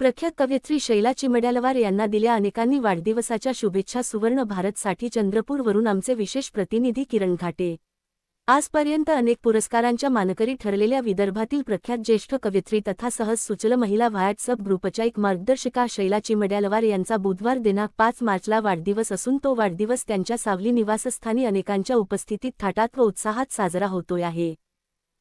प्रख्यात कवयित्री शैला चिमड्यालवार यांना दिल्या अनेकांनी वाढदिवसाच्या शुभेच्छा सुवर्ण भारतसाठी चंद्रपूरवरून आमचे विशेष प्रतिनिधी किरण घाटे. आजपर्यंत अनेक पुरस्कारांच्या मानकरी ठरलेल्या विदर्भातील प्रख्यात ज्येष्ठ कवयित्री तथा सहज सुचल महिला व्हॉट्सअप ग्रुपच्या एक मार्गदर्शिका शैला चिमड्यालवार यांचा बुधवार दिनांक पाच मार्चला वाढदिवस असून तो वाढदिवस त्यांच्या सावली निवासस्थानी अनेकांच्या उपस्थितीत थाटात व उत्साहात साजरा होतोय आहे.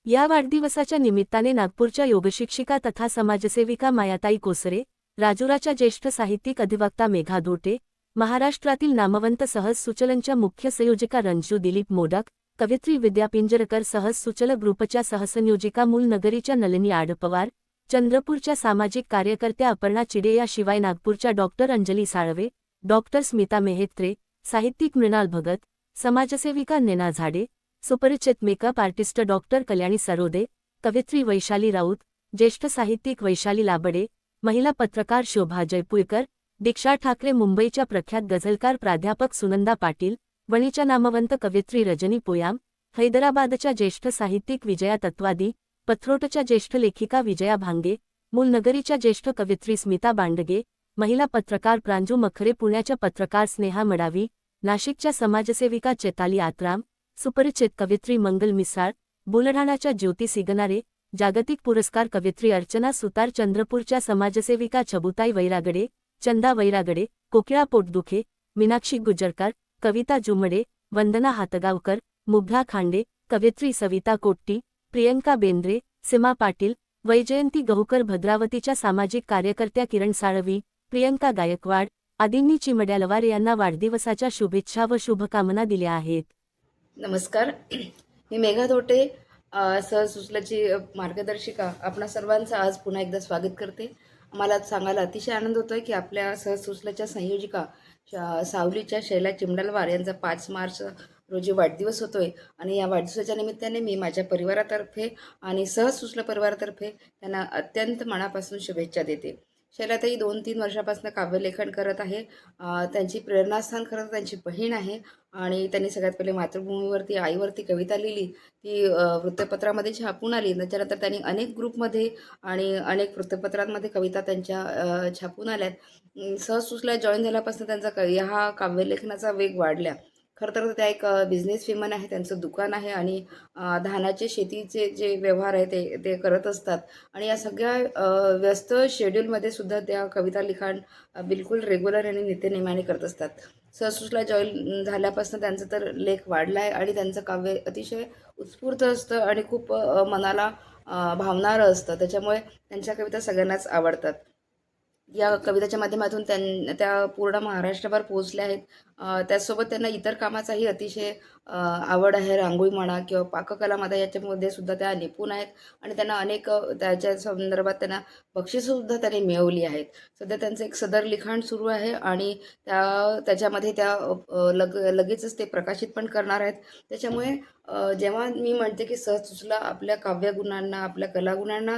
या वाढदिवसाच्या निमित्ताने नागपूरच्या योगशिक्षिका तथा समाजसेविका मायाताई कोसरे राजुराच्या ज्येष्ठ साहित्यिक अधिवक्ता मेघा दोटे महाराष्ट्रातील नामवंत सहज सुचलनच्या मुख्य संयोजिका रंजू दिलीप मोडक कवित्री विद्यापिंजरकर सहज सुचल ग्रुपच्या सहसंयोजिका मूल नगरीच्या नलिनी आडपवार चंद्रपूरच्या सामाजिक कार्यकर्त्या अपर्णा चिडे याशिवाय नागपूरच्या डॉक्टर अंजली साळवे डॉक्टर स्मिता मेहेत्रे साहित्यिक मृणाल भगत समाजसेविका नेना झाडे सुपरिचित makeup artist doctor Kalyani Sarode कवित्री Vaishali Raut ज्येष्ठ साहित्यिक वैशाली लाबडे महिला पत्रकार शोभा जयपूरकर दीक्षा ठाकरे मुंबईच्या प्रख्यात गझलकार प्राध्यापक सुनंदा पाटील वणीच्या नामवंत कवित्री रजनी पोयाम हैदराबादच्या ज्येष्ठ साहित्यिक विजया तत्वादी पथरोटच्या ज्येष्ठ लेखिका विजया भांगे मूलनगरीच्या ज्येष्ठ कवित्री स्मिता बांडगे महिला पत्रकार प्रांजू मखरे पुण्याच्या पत्रकार स्नेहा मडावी नाशिकच्या समाजसेविका चेताली आत्राम सुपरिचित कवित्री मंगल मिसाळ बुलढाणाच्या ज्योती सिगनारे जागतिक पुरस्कार कवित्री अर्चना सुतार चंद्रपूरच्या समाजसेविका छबुताई वैरागडे चंदा वैरागडे कोकिळा पोटदुखे मीनाक्षी गुजरकर कविता जुमडे वंदना हातगावकर मुग्धा खांडे कवित्री सविता कोट्टी प्रियंका बेंद्रे सीमा पाटील वैजयंती गहुकर भद्रावतीच्या सामाजिक कार्यकर्त्या किरण साळवी प्रियंका गायकवाड आदींनी चिमड्यालवार यांना वाढदिवसाच्या शुभेच्छा व शुभकामना दिल्या आहेत. नमस्कार. मी मेघा धोटे सहसुचलाची मार्गदर्शिका आपणा सर्वांचं आज पुन्हा एकदा स्वागत करते. मला सांगायला अतिशय आनंद होतोय की आपल्या सहसुचलाच्या संयोजिका सावलीच्या शैला चिमडालवार यांचा पाच मार्च रोजी वाढदिवस होतोय. आणि या वाढदिवसाच्या निमित्ताने मी माझ्या परिवारातर्फे आणि सहसुचला परिवारातर्फे त्यांना अत्यंत मनापासून शुभेच्छा देते. शैलाताई दोन तीन वर्षापासून काव्यलेखन करत आहे. त्यांची प्रेरणास्थान खरं तर त्यांची बहीण आहे. आणि त्यांनी सगळ्यात पहिले मातृभूमीवरती आईवरती कविता लिहिली. ती वृत्तपत्रामध्ये छापून आली. त्याच्यानंतर त्यांनी अनेक ग्रुपमध्ये आणि अनेक वृत्तपत्रांमध्ये कविता त्यांच्या छापून आल्यात. सहज सहसुचला जॉईन झाल्यापासून त्यांचा क हा काव्यलेखनाचा वेग वाढल्या. खरं तर त्या एक बिझनेस विमन आहे त्यांचं दुकान आहे आणि धानाचे शेतीचे जे व्यवहार आहे ते ते करत असतात. आणि या सगळ्या व्यस्त शेड्यूलमध्ये सुद्धा त्या कविता लिखाण बिलकुल रेग्युलर आणि नित्यनेमाने करत असतात. सहसुसला जॉईन झाल्यापासून त्यांचं तर लेख वाढला आहे आणि त्यांचं काव्य अतिशय उत्स्फूर्त असतं आणि खूप मनाला भावणारं असतं. त्याच्यामुळे त्यांच्या कविता सगळ्यांनाच आवडतात. या कविताच्या माध्यमातून त्यां त्या पूर्ण महाराष्ट्रभर पोहोचल्या आहेत. त्याचसोबत त्यांना इतर कामाचाही अतिशय आवड आहे रांगोळी म्हणा किंवा पाककला माता याच्यामध्ये सुद्धा त्या निपुण आहेत. आणि त्यांना अनेक त्याच्या संदर्भात त्यांना बक्षीसुद्धा त्यांनी मिळवली आहेत. सध्या त्यांचं एक सदर लिखाण सुरू आहे आणि त्या त्याच्यामध्ये त्या लग लगेचच ते प्रकाशित पण करणार आहेत. त्याच्यामुळे जेव्हा मी म्हणते की सहज आपल्या काव्यगुणांना आपल्या कलागुणांना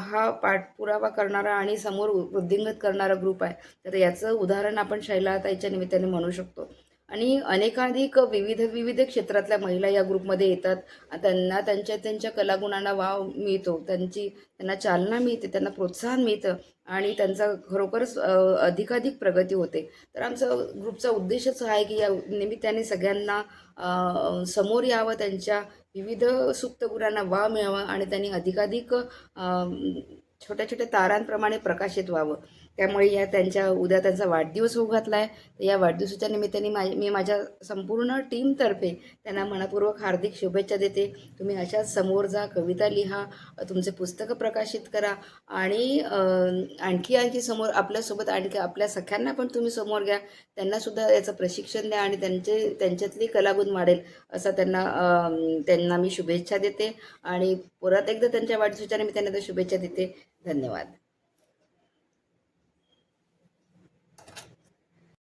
हा पाठपुरावा करणारा आणि समोर वृद्धिंगत करणारा ग्रुप आहे तर याचं उदाहरण आपण शैलाताईच्या निमित्ताने म्हणू शकतो. आणि अनेकाधिक विविध विविध क्षेत्रातल्या महिला या ग्रुपमध्ये येतात. त्यांना त्यांच्या त्यांच्या कलागुणांना वाव मिळतो. त्यांची त्यांना चालना मिळते त्यांना प्रोत्साहन मिळतं आणि त्यांचा खरोखरच अधिकाधिक प्रगती होते. तर आमचं ग्रुपचा उद्देशच हा आहे की या निमित्ताने सगळ्यांना समोर यावं त्यांच्या विविध सुप्तगुणांना वाव मिळावा आणि त्यांनी अधिकाधिक छोट्या छोट्या तारांप्रमाणे प्रकाशित व्हावं. त्यामुळे या त्यांच्या उद्या त्यांचा वाढदिवस होऊ घातला आहे तर या वाढदिवसाच्या निमित्ताने मा मी माझ्या संपूर्ण टीमतर्फे त्यांना मनपूर्वक हार्दिक शुभेच्छा देते. तुम्ही अशाच समोर जा कविता लिहा तुमचे पुस्तकं प्रकाशित करा आणि आणखी आणखी समोर आपल्यासोबत आणखी आपल्या सख्यांना पण तुम्ही समोर घ्या. त्यांनासुद्धा याचं प्रशिक्षण द्या आणि त्यांचे त्यांच्यातली कलागुण वाढेल असं त्यांना त्यांना मी शुभेच्छा देते. आणि परत एकदा त्यांच्या वाढदिवसाच्या निमित्ताने त्या शुभेच्छा देते. धन्यवाद.